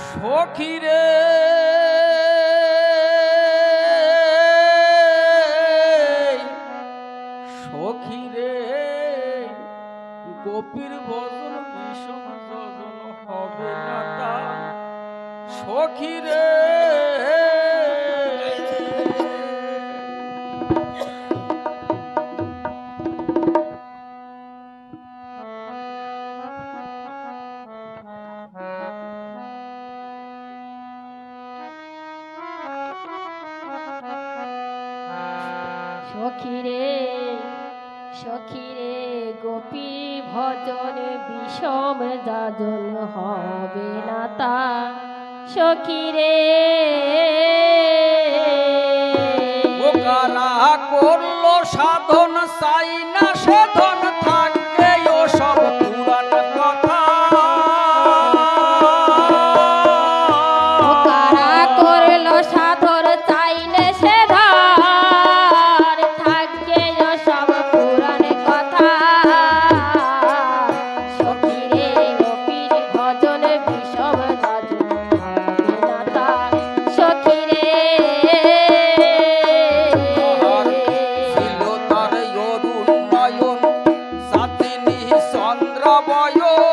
সখিরে রকম যাজন হবে না তা সখিরে করল সাধু boyo. Oh.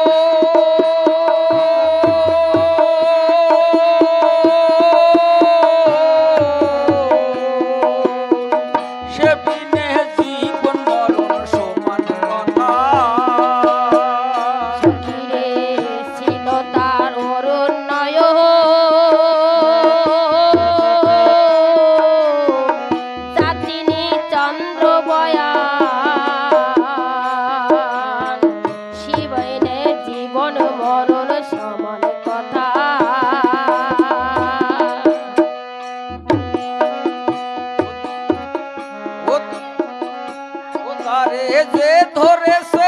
ধরেছে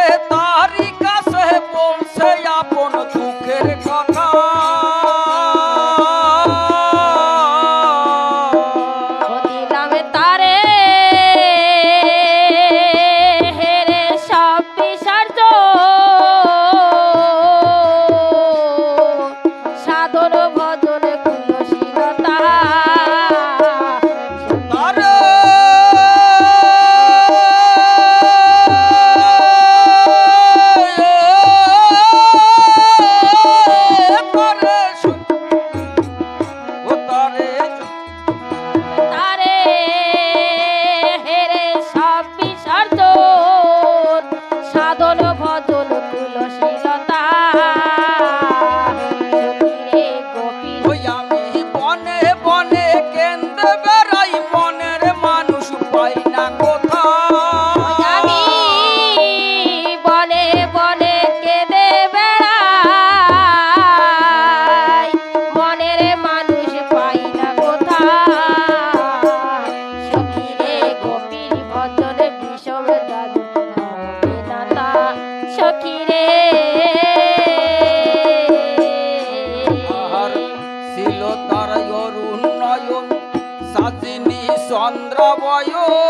yo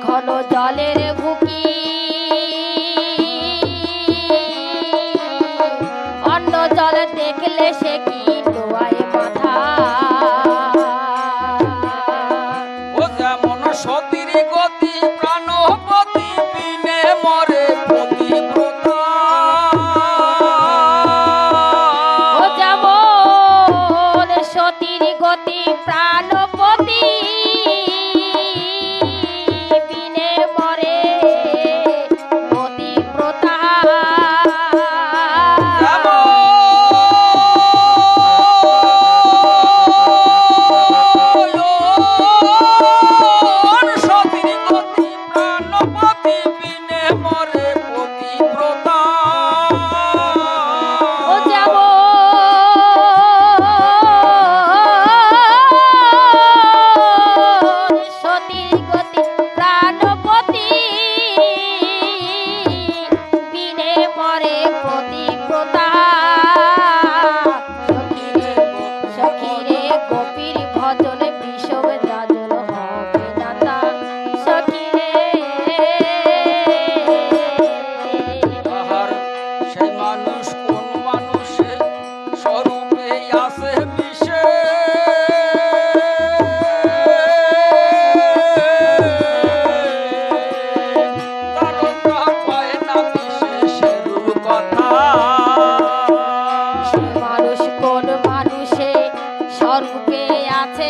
ঘন জলের ভুকি অন্য জল দেখলে সে আছে